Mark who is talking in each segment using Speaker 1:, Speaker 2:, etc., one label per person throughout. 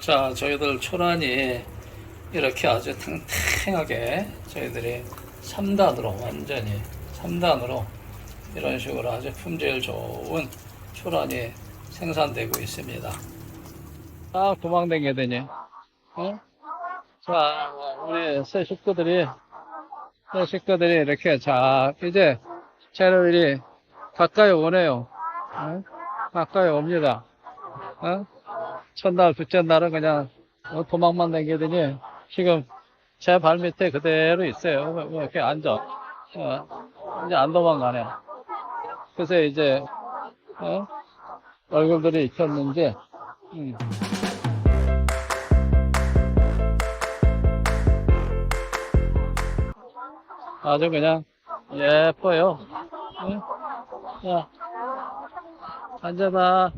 Speaker 1: 자, 저희들 초란이 이렇게 아주 탱탱하게 저희들이 3단으로 완전히 3단으로 이런 식으로 아주 품질 좋은 초란이 생산되고 있습니다. 딱 도망다니더니, 어? 자, 우리 새 식구들이, 새 식구들이 이렇게 자, 이제 쟤들이 가까이 오네요. 어? 가까이 옵니다. 어? 첫날, 둘째 날은 그냥 어, 도망만 다니더니 지금 제 발 밑에 그대로 있어요. 뭐, 뭐 이렇게 앉아. 어, 이제 안 도망가네. 그래서 이제, 어? 얼굴들이 익혔는지, 음. 아주 그냥 예뻐요. 응? 자, 앉아봐.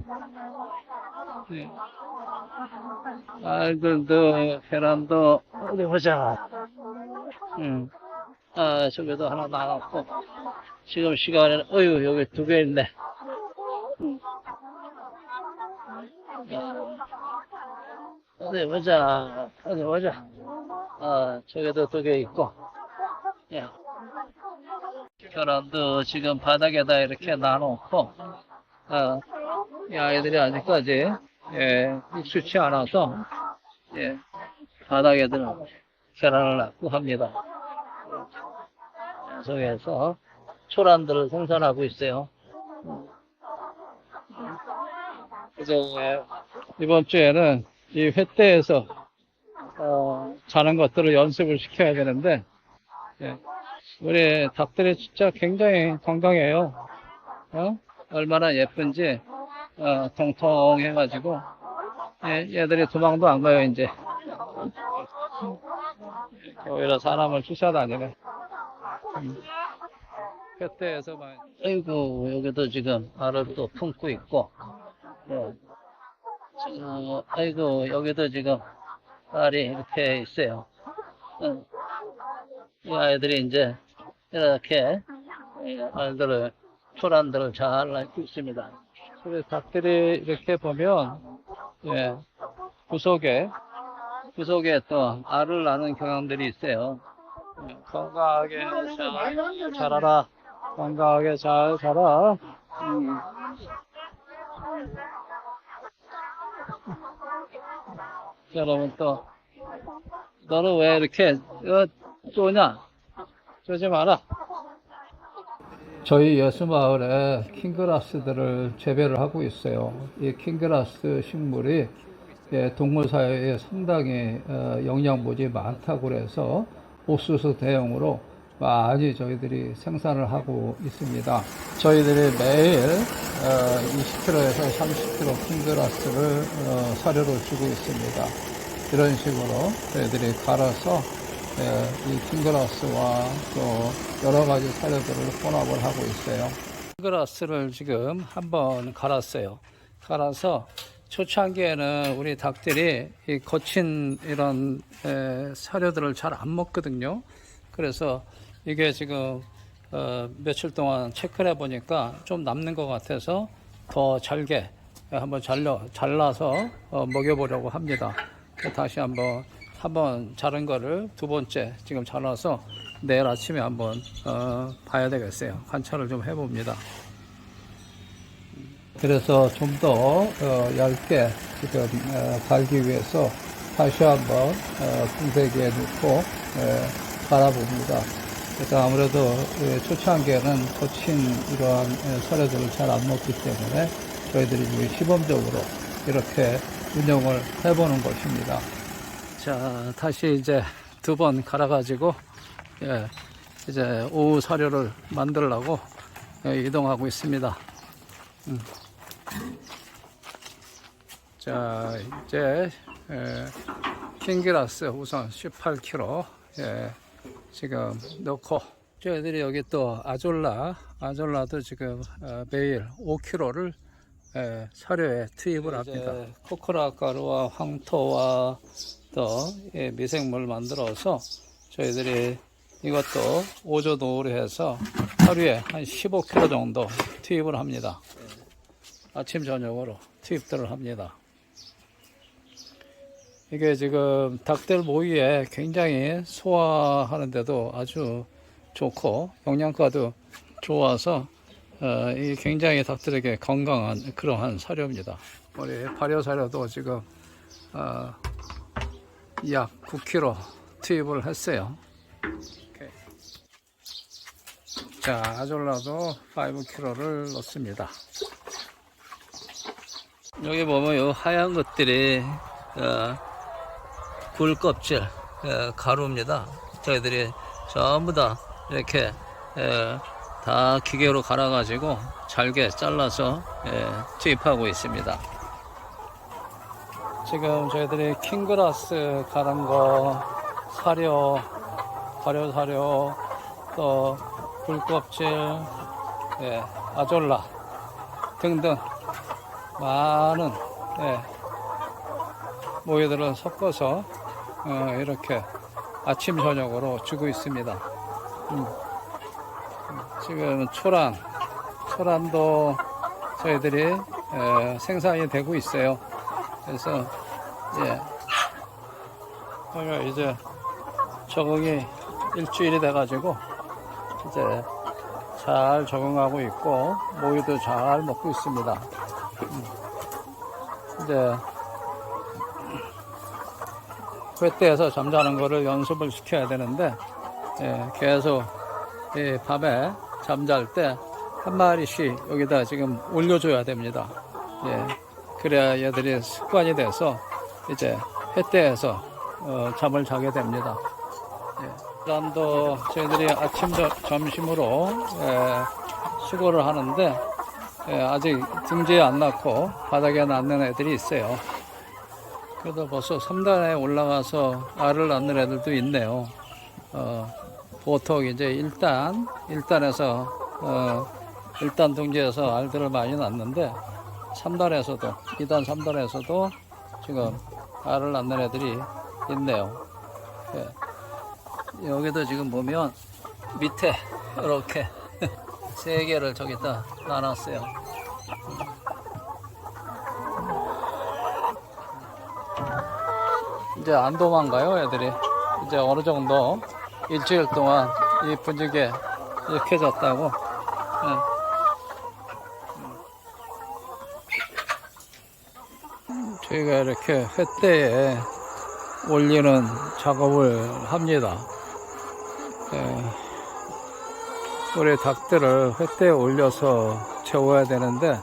Speaker 1: 네. 알들도 계란도 어디 보자. 응. 아 저기도 하나 나왔고 지금 시간에는 어유 여기 두 개 있네. 응. 어디 보자. 어디 보자. 아 저기도 두 개 있고. 예. 계란도 지금 바닥에다 이렇게 놔놓고 어, 이 아이들이 아직까지 예, 익숙치 않아서 예, 바닥에들 계란을 낳고 합니다. 계속해서 초란들을 생산하고 있어요. 그래서 예, 이번 주에는 이 횟대에서 어, 자는 것들을 연습을 시켜야 되는데 예, 우리 닭들이 진짜 굉장히 건강해요. 어? 얼마나 예쁜지 어, 통통해가지고 예, 얘들이 도망도 안 가요 이제 오히려 사람을 쫓아다니네 음. 그때에서만 아이고 여기도 지금 알을 또 품고 있고 예. 어, 아이고 여기도 지금 알이 이렇게 있어요 어. 이 아이들이 이제 이렇게 알들을 초란들을 잘 낳고 있습니다. 그래서 닭들이 이렇게 보면 예, 구석에 구석에 또 알을 낳는 경향들이 있어요. 예, 건강하게 잘 자라라. 건강하게 잘 자라. 음. 여러분 또 너는 왜 이렇게 어, 쏘냐? 쏘지 마라. 저희 여수마을에 킹그라스들을 재배를 하고 있어요. 이 킹그라스 식물이 예, 동물 사회에 상당히 어, 영양분이 많다고 그래서 옥수수 대용으로 많이 저희들이 생산을 하고 있습니다. 저희들이 매일 20kg에서 30kg 킹그라스를 어, 사료로 주고 있습니다. 이런 식으로 저희들이 갈아서 예, 이 킹그라스와 또 여러 가지 사료들을 혼합을 하고 있어요. 킹그라스를 지금 한번 갈았어요. 갈아서 초창기에는 우리 닭들이 이 거친 이런 에, 사료들을 잘 안 먹거든요. 그래서 이게 지금 어, 며칠 동안 체크를 해보니까 좀 남는 것 같아서 더 잘게 한번 잘라, 잘라서 어, 먹여보려고 합니다. 다시 한번 한번 자른 거를 두 번째 지금 잘라서 내일 아침에 한번 어, 봐야 되겠어요. 관찰을 좀 해봅니다. 그래서 좀더 어, 얇게 지금 어, 갈기 위해서 다시 한번 어, 분쇄기에 넣고 에, 갈아봅니다. 그래서 아무래도 예, 초창기에는 거친 이러한 예, 사료들을 잘 안 먹기 때문에 저희들이 시범적으로 이렇게 운영을 해보는 것입니다. 자, 다시 이제 두 번 갈아 가지고, 예, 이제 오후 사료를 만들려고 예, 이동하고 있습니다. 음. 자, 이제, 예, 킹기라스 우선 18kg, 예, 지금 넣고, 저희들이 여기 또 아졸라, 아졸라도 지금 어, 매일 5kg를 예, 사료에 투입을 합니다. 코코라 가루와 황토와 또 예, 미생물 만들어서 저희들이 이것도 오조 노후로 해서 하루에 한 15kg 정도 투입을 합니다. 아침 저녁으로 투입들을 합니다. 이게 지금 닭들 모이에 굉장히 소화하는데도 아주 좋고 영양가도 좋아서 어, 이 굉장히 닭들에게 건강한 그러한 사료입니다. 우리 발효 사료도 지금 어, 약 9kg 투입을 했어요. 오케이. 자, 아졸라도 5kg를 넣습니다. 여기 보면 요 하얀 것들이 어, 굴 껍질 어, 가루입니다. 저희들이 전부 다 이렇게 에, 다 기계로 갈아가지고 잘게 잘라서 예, 투입하고 있습니다. 지금 저희들이 킹그라스 가는 거 사료, 발효 사료, 또 굴껍질, 예, 아졸라 등등 많은 예, 모이들을 섞어서 어, 이렇게 아침 저녁으로 주고 있습니다. 음. 지금 초란, 초란도 저희들이 에, 생산이 되고 있어요. 그래서 이제 저희가 이제 적응이 일주일이 돼가지고 이제 잘 적응하고 있고 모이도 잘 먹고 있습니다. 음. 이제 회대에서 잠자는 거를 연습을 시켜야 되는데 예, 계속 이 밤에 잠잘 때 한 마리씩 여기다 지금 올려줘야 됩니다. 예, 그래야 얘들이 습관이 돼서 이제 횟대에서 어, 잠을 자게 됩니다. 예, 그다음도 저희들이 아침 저, 점심으로 예, 수고를 하는데 예, 아직 등지에 안 낳고 바닥에 낳는 애들이 있어요. 그래도 벌써 3단에 올라가서 알을 낳는 애들도 있네요. 어, 보통 이제 1단, 1단에서, 어, 1단 둥지에서 알들을 많이 낳는데, 3단에서도, 2단, 3단에서도 지금 알을 낳는 애들이 있네요. 예. 여기도 지금 보면 밑에 이렇게 세 개를 저기다 놔놨어요. 이제 안 도망가요, 애들이. 이제 어느 정도 일주일 동안 이 분위기에 익혀졌다고. 예. 저희가 이렇게 횟대에 올리는 작업을 합니다. 예. 우리 닭들을 횟대에 올려서 재워야 되는데,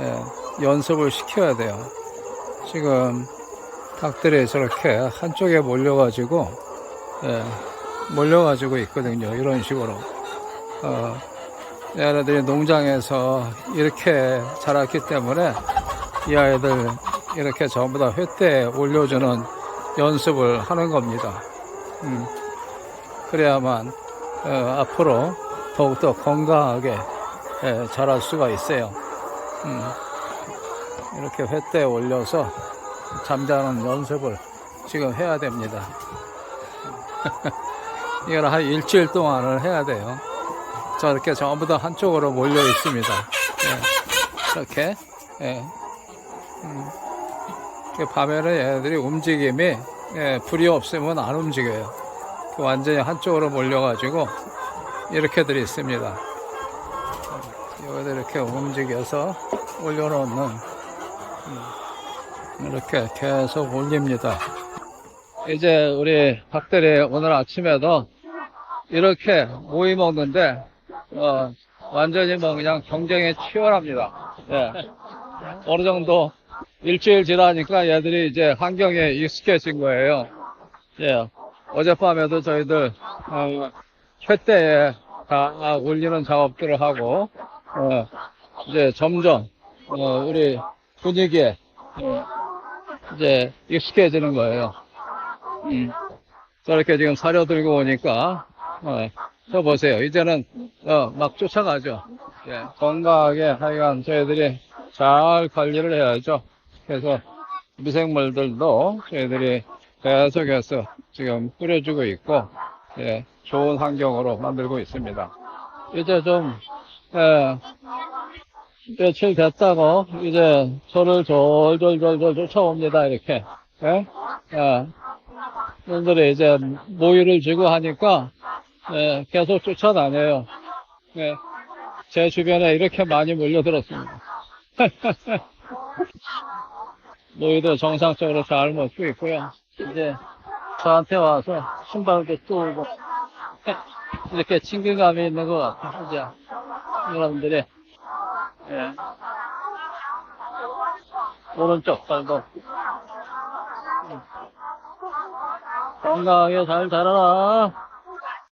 Speaker 1: 예, 연습을 시켜야 돼요. 지금 닭들이 저렇게 한쪽에 몰려가지고 예, 몰려가지고 있거든요. 이런 식으로. 어, 얘네들이 농장에서 이렇게 자랐기 때문에 이 아이들 이렇게 전부 다 횟대에 올려주는 연습을 하는 겁니다. 음, 그래야만 어, 앞으로 더욱더 건강하게 예, 자랄 수가 있어요. 음, 이렇게 횟대에 올려서 잠자는 연습을 지금 해야 됩니다. 이걸 한 일주일 동안을 해야 돼요. 저렇게 전부 다 한쪽으로 몰려 있습니다. 예, 이렇게. 예. 음. 그 밤에는 얘네들이 움직임이 예, 불이 없으면 안 움직여요. 그 완전히 한쪽으로 몰려가지고 이렇게들 있습니다. 여기도 이렇게 움직여서 올려놓는 음. 이렇게 계속 올립니다. 이제 우리 닭들이 오늘 아침에도 이렇게 모이 먹는데 어, 완전히 뭐 그냥 경쟁에 치열합니다. 예. 어느 정도 일주일 지나니까 얘들이 이제 환경에 익숙해진 거예요. 예. 어젯밤에도 저희들 어, 횟대에 다 올리는 작업들을 하고 어, 이제 점점 어, 우리 분위기에 어, 이제 익숙해지는 거예요. 음. 저렇게 지금 사료 들고 오니까, 어, 저 보세요. 이제는, 어, 막 쫓아가죠. 예, 건강하게 하여간 저희들이 잘 관리를 해야죠. 그래서 미생물들도 저희들이 계속해서 지금 뿌려주고 있고, 예, 좋은 환경으로 만들고 있습니다. 이제 좀, 예, 며칠 됐다고 이제 저를 졸졸졸졸 쫓아옵니다. 이렇게. 예? 예. 놈들이 이제 모유를 주고 하니까, 예, 계속 쫓아다녀요. 예. 제 주변에 이렇게 많이 몰려들었습니다. 모유도 정상적으로 잘 먹고 있고요. 이제 저한테 와서 신발도 쪼고 이렇게 친근감이 있는 것 같아요. 이제 여러분들이 예. 오른쪽 발도 건강하게 잘 자라라.